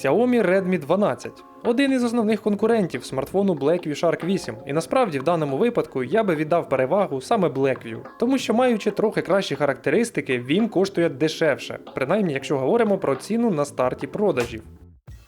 Xiaomi Redmi 12. Один із основних конкурентів смартфону Blackview Shark 8, і насправді в даному випадку я би віддав перевагу саме Blackview, тому що маючи трохи кращі характеристики, він коштує дешевше, принаймні якщо говоримо про ціну на старті продажів.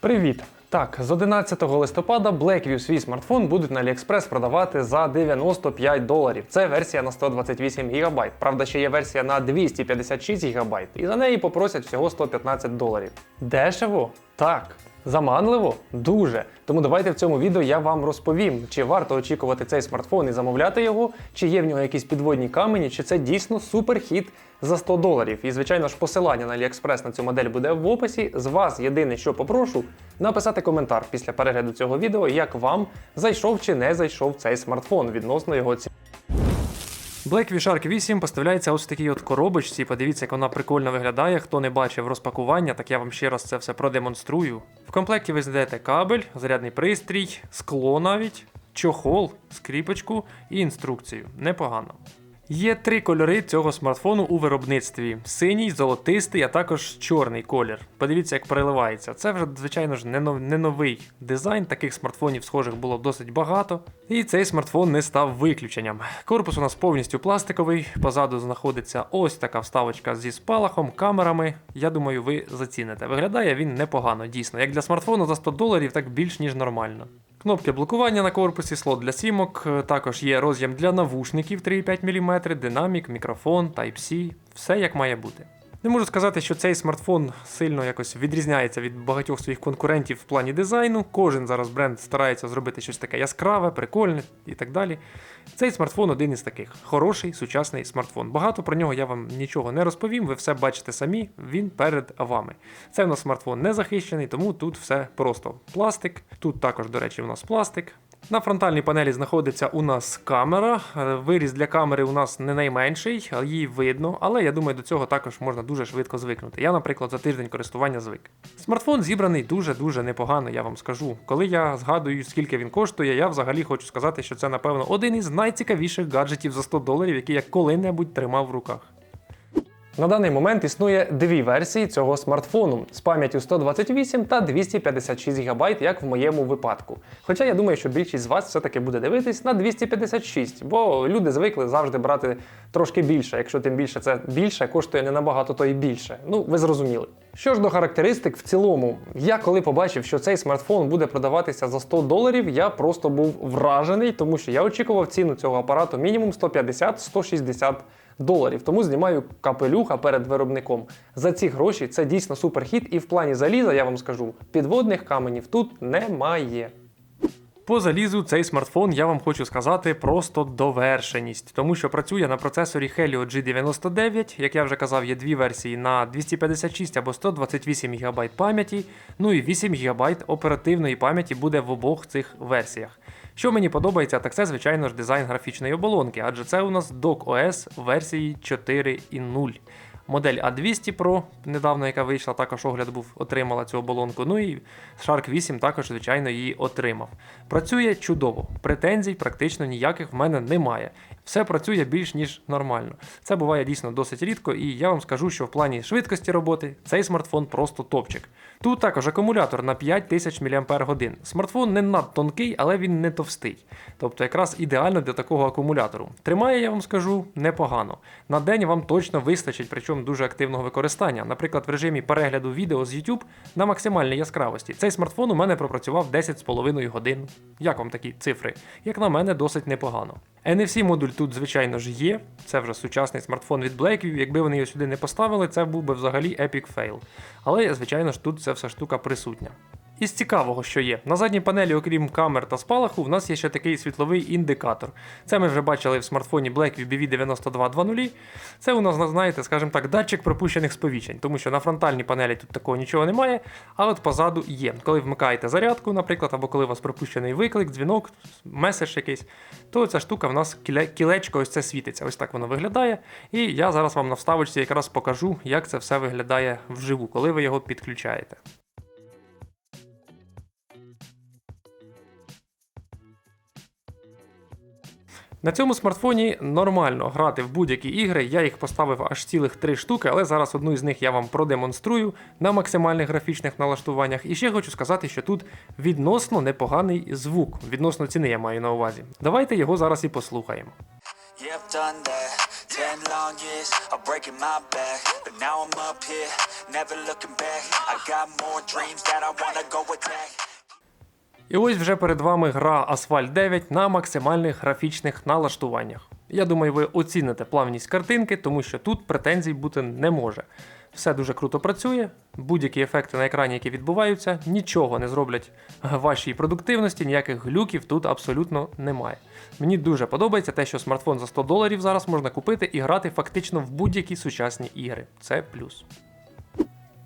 Привіт! Так, з 11 листопада Blackview свій смартфон будуть на AliExpress продавати за 95 доларів. Це версія на 128 ГБ. Правда, ще є версія на 256 ГБ, і за неї попросять всього 115 доларів. Дешево? Так. Заманливо? Дуже. Тому давайте в цьому відео я вам розповім, чи варто очікувати цей смартфон і замовляти його, чи є в нього якісь підводні камені, чи це дійсно суперхіт за 100 доларів. І звичайно ж посилання на AliExpress на цю модель буде в описі. З вас єдине, що попрошу, написати коментар після перегляду цього відео, як вам зайшов чи не зайшов цей смартфон відносно його ціни. Blackview Shark 8 поставляється ось в такій от коробочці. Подивіться, як вона прикольно виглядає. Хто не бачив розпакування, так я вам ще раз це все продемонструю. В комплекті ви знайдете кабель, зарядний пристрій, скло навіть, чохол, скріпочку і інструкцію. Непогано. Є три кольори цього смартфону у виробництві: синій, золотистий, а також чорний колір. Подивіться, як переливається. Це вже, звичайно ж, не, нов- не новий дизайн. Таких смартфонів схожих було досить багато. І цей смартфон не став виключенням. Корпус у нас повністю пластиковий. Позаду знаходиться ось така вставочка зі спалахом, камерами. Я думаю, ви заціните. Виглядає він непогано, дійсно. Як для смартфону за 100 доларів, так більш ніж нормально. Кнопки блокування на корпусі, слот для сімок, е, також є роз'єм для навушників 3,5 мм, динамік, мікрофон, Type-C, все як має бути. Не можу сказати, що цей смартфон сильно якось відрізняється від багатьох своїх конкурентів в плані дизайну. Кожен зараз бренд старається зробити щось таке яскраве, прикольне і так далі. Цей смартфон один із таких хороший сучасний смартфон. Багато про нього я вам нічого не розповім, ви все бачите самі, він перед вами. Це в нас смартфон не захищений, тому тут все просто пластик. Тут також, до речі, у нас пластик. На фронтальній панелі знаходиться у нас камера. Е, Виріз для камери у нас не найменший, її видно, але я думаю, до цього також можна дуже швидко звикнути. Я, наприклад, за тиждень користування звик. Смартфон зібраний дуже-дуже непогано, я вам скажу. Коли я згадую, скільки він коштує, я взагалі хочу сказати, що це, напевно, один із найцікавіших гаджетів за 100 доларів, які я коли-небудь тримав в руках. На даний момент існує дві версії цього смартфону з пам'яттю 128 та 256 ГБ, як в моєму випадку. Хоча я думаю, що більшість з вас все-таки буде дивитись на 256, бо люди звикли завжди брати трошки більше. Якщо тим більше це більше, коштує не набагато, то і більше. Ну, ви зрозуміли. Що ж до характеристик в цілому, я коли побачив, що цей смартфон буде продаватися за 100 доларів, я просто був вражений, тому що я очікував ціну цього апарату мінімум 150-160 доларів. Тому знімаю капелюха перед виробником. За ці гроші це дійсно суперхід, і в плані заліза я вам скажу, підводних каменів тут немає. По залізу цей смартфон, я вам хочу сказати, просто довершеність, тому що працює на процесорі Helio G99. Як я вже казав, є дві версії на 256 або 128 ГБ пам'яті, ну і 8 ГБ оперативної пам'яті буде в обох цих версіях. Що мені подобається, так це, звичайно ж, дизайн графічної оболонки, адже це у нас Dock OS версії 4.0. Модель A200 Pro, недавно яка вийшла, також огляд був, отримала цю оболонку. Ну і Shark 8 також, звичайно, її отримав. Працює чудово, претензій практично ніяких в мене немає. Все працює більш ніж нормально. Це буває дійсно досить рідко, і я вам скажу, що в плані швидкості роботи цей смартфон просто топчик. Тут також акумулятор на 5000 мАч. Смартфон не надтонкий, але він не товстий. Тобто якраз ідеально для такого акумулятору. Тримає, я вам скажу, непогано. На день вам точно вистачить, причому дуже активного використання. Наприклад, в режимі перегляду відео з YouTube на максимальній яскравості. Цей смартфон у мене пропрацював 10,5 годин. Як вам такі цифри? Як на мене, досить непогано. NFC модуль тут, звичайно ж, є. Це вже сучасний смартфон від Blackview. Якби вони його сюди не поставили, це був би взагалі epic fail. Але, звичайно ж, тут ця вся штука присутня. Із цікавого, що є, на задній панелі, окрім камер та спалаху, в нас є ще такий світловий індикатор. Це ми вже бачили в смартфоні Blackview BV9220. Це у нас, знаєте, скажімо так, датчик пропущених сповіщень, тому що на фронтальній панелі тут такого нічого немає, а от позаду є. Коли вмикаєте зарядку, наприклад, або коли у вас пропущений виклик, дзвінок, меседж якийсь, то ця штука в нас кілечко ось це світиться. Ось так воно виглядає. І я зараз вам на вставочці якраз покажу, як це все виглядає вживу, коли ви його підключаєте. На цьому смартфоні нормально грати в будь-які ігри. Я їх поставив аж цілих три штуки, але зараз одну із них я вам продемонструю на максимальних графічних налаштуваннях. І ще хочу сказати, що тут відносно непоганий звук. Відносно ціни я маю на увазі. Давайте його зараз і послухаємо. I've done that. І ось вже перед вами гра Asphalt 9 на максимальних графічних налаштуваннях. Я думаю, ви оціните плавність картинки, тому що тут претензій бути не може. Все дуже круто працює, будь-які ефекти на екрані, які відбуваються, нічого не зроблять вашій продуктивності, ніяких глюків тут абсолютно немає. Мені дуже подобається те, що смартфон за 100 доларів зараз можна купити і грати фактично в будь-які сучасні ігри. Це плюс.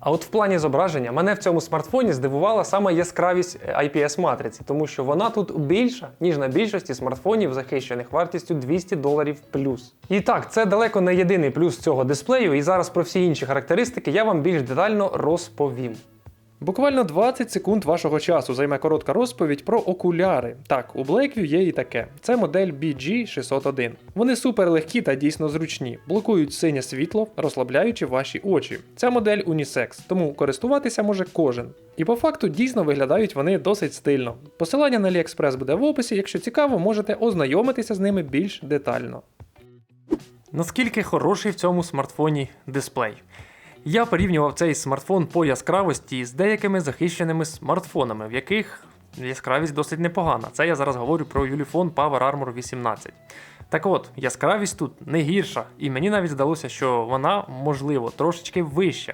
А от в плані зображення мене в цьому смартфоні здивувала саме яскравість IPS матриці, тому що вона тут більша, ніж на більшості смартфонів, захищених вартістю 200 доларів плюс. І так, це далеко не єдиний плюс цього дисплею, і зараз про всі інші характеристики я вам більш детально розповім. Буквально 20 секунд вашого часу займе коротка розповідь про окуляри. Так, у Blackview є і таке. Це модель BG601. Вони супер легкі та дійсно зручні, блокують синє світло, розслабляючи ваші очі. Ця модель унісекс, тому користуватися може кожен. І по факту дійсно виглядають вони досить стильно. Посилання на AliExpress буде в описі, якщо цікаво, можете ознайомитися з ними більш детально. Наскільки хороший в цьому смартфоні дисплей? Я порівнював цей смартфон по яскравості з деякими захищеними смартфонами, в яких яскравість досить непогана. Це я зараз говорю про Ulefone Power Armor 18. Так от, яскравість тут не гірша, і мені навіть здалося, що вона, можливо, трошечки вища.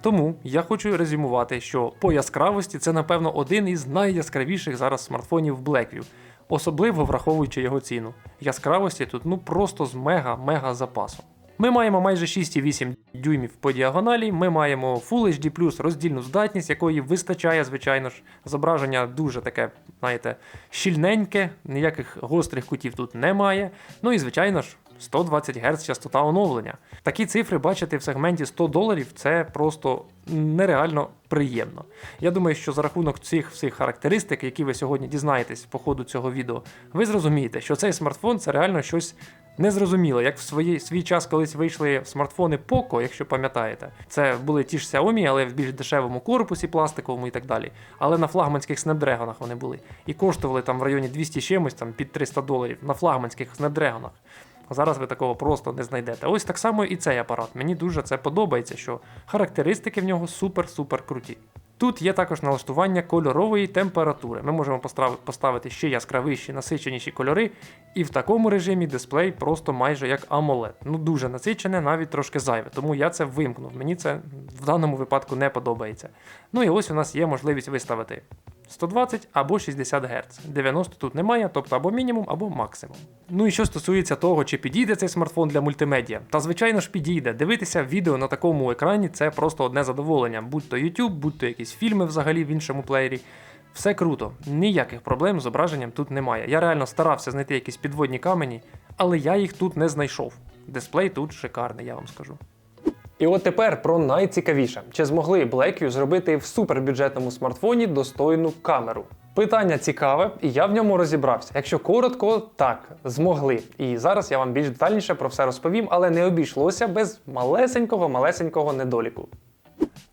Тому я хочу резюмувати, що по яскравості це, напевно, один із найяскравіших зараз смартфонів Blackview, особливо враховуючи його ціну. Яскравості тут ну просто з мега-мега запасом. Ми маємо майже 6,8 дюймів по діагоналі. Ми маємо Full HD роздільну здатність, якої вистачає, звичайно ж. Зображення дуже таке, знаєте, щільненьке, ніяких гострих кутів тут немає. Ну і звичайно ж. 120 Гц частота оновлення. Такі цифри бачити в сегменті 100 доларів це просто нереально приємно. Я думаю, що за рахунок цих всіх характеристик, які ви сьогодні дізнаєтесь по ходу цього відео, ви зрозумієте, що цей смартфон це реально щось незрозуміло. Як в свої, свій час колись вийшли смартфони Poco, якщо пам'ятаєте, це були ті ж Xiaomi, але в більш дешевому корпусі, пластиковому і так далі. Але на флагманських Snapdragon вони були. І коштували там в районі 200 чимось, там під 300 доларів на флагманських Snapdragon. Зараз ви такого просто не знайдете. Ось так само і цей апарат. Мені дуже це подобається, що характеристики в нього супер-супер круті. Тут є також налаштування кольорової температури. Ми можемо поставити ще яскравіші, насиченіші кольори, і в такому режимі дисплей просто майже як AMOLED. Ну дуже насичене, навіть трошки зайве. Тому я це вимкнув. Мені це в даному випадку не подобається. Ну і ось у нас є можливість виставити 120 або 60 Гц. 90 тут немає, тобто або мінімум, або максимум. Ну і що стосується того, чи підійде цей смартфон для мультимедіа, та звичайно ж підійде. Дивитися відео на такому екрані це просто одне задоволення. Будь то YouTube, будь то якісь фільми взагалі в іншому плеєрі. Все круто, ніяких проблем з зображенням тут немає. Я реально старався знайти якісь підводні камені, але я їх тут не знайшов. Дисплей тут шикарний, я вам скажу. І от тепер про найцікавіше: чи змогли Blackview зробити в супербюджетному смартфоні достойну камеру? Питання цікаве, і я в ньому розібрався. Якщо коротко, так, змогли. І зараз я вам більш детальніше про все розповім, але не обійшлося без малесенького малесенького недоліку.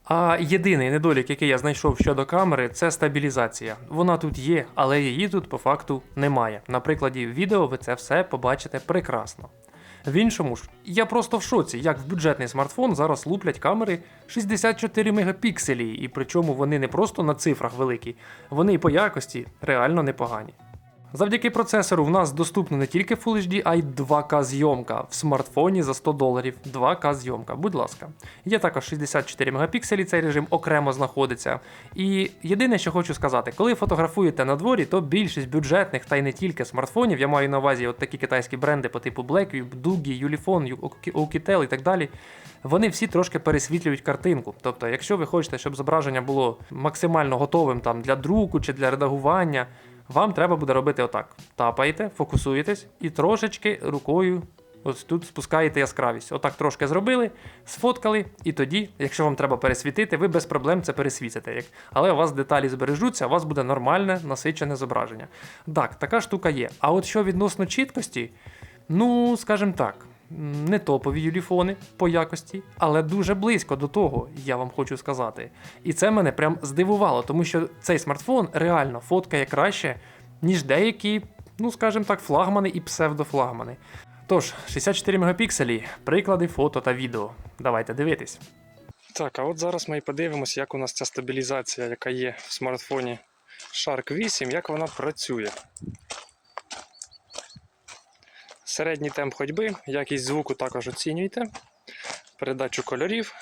А єдиний недолік, який я знайшов щодо камери, це стабілізація. Вона тут є, але її тут по факту немає. На прикладі відео ви це все побачите прекрасно. В іншому ж, я просто в шоці, як в бюджетний смартфон зараз луплять камери 64 мегапікселі, і причому вони не просто на цифрах великі, вони і по якості реально непогані. Завдяки процесору в нас доступна не тільки Full HD, а й 2К зйомка в смартфоні за 100 доларів. 2К зйомка, будь ласка. Є також 64 мегапікселі, цей режим окремо знаходиться. І єдине, що хочу сказати, коли фотографуєте на дворі, то більшість бюджетних та й не тільки смартфонів, я маю на увазі от такі китайські бренди по типу Blackview, Doogee, Ulefone, Oukitel і так далі. Вони всі трошки пересвітлюють картинку. Тобто, якщо ви хочете, щоб зображення було максимально готовим там для друку чи для редагування, вам треба буде робити отак: тапаєте, фокусуєтесь і трошечки рукою Ось тут спускаєте яскравість. Отак трошки зробили, сфоткали, і тоді, якщо вам треба пересвітити, ви без проблем це пересвітите. Але у вас деталі збережуться, у вас буде нормальне насичене зображення. Так, така штука є. А от що відносно чіткості, ну, скажімо так, не топові юліфони по якості, але дуже близько до того, я вам хочу сказати. І це мене прям здивувало, тому що цей смартфон реально фоткає краще, ніж деякі, ну скажімо так, флагмани і псевдофлагмани. Тож, 64 мегапікселі, приклади фото та відео. Давайте дивитись. Так, а от зараз ми і подивимося, як у нас ця стабілізація, яка є в смартфоні Shark 8, як вона працює. Середній темп ходьби, якість звуку також оцінюйте, передачу кольорів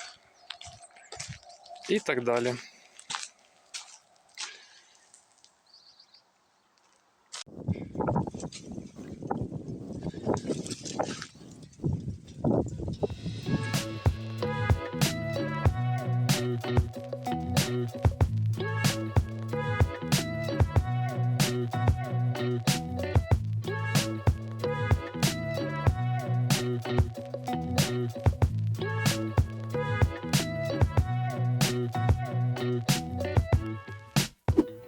і так далі.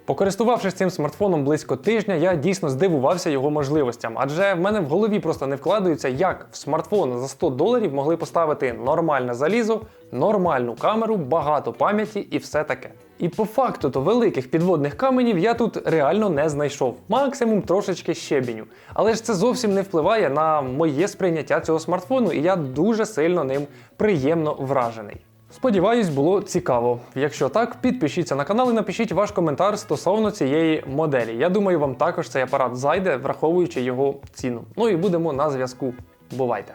Покористувавшись цим смартфоном близько тижня, я дійсно здивувався його можливостям, адже в мене в голові просто не вкладається, як в смартфон за 100 доларів могли поставити нормальне залізо, нормальну камеру, багато пам'яті і все таке. І по факту то великих підводних каменів я тут реально не знайшов, максимум трошечки щебіню. Але ж це зовсім не впливає на моє сприйняття цього смартфону, і я дуже сильно ним приємно вражений. Сподіваюсь, було цікаво. Якщо так, підпишіться на канал і напишіть ваш коментар стосовно цієї моделі. Я думаю, вам також цей апарат зайде, враховуючи його ціну. Ну і будемо на зв'язку. Бувайте!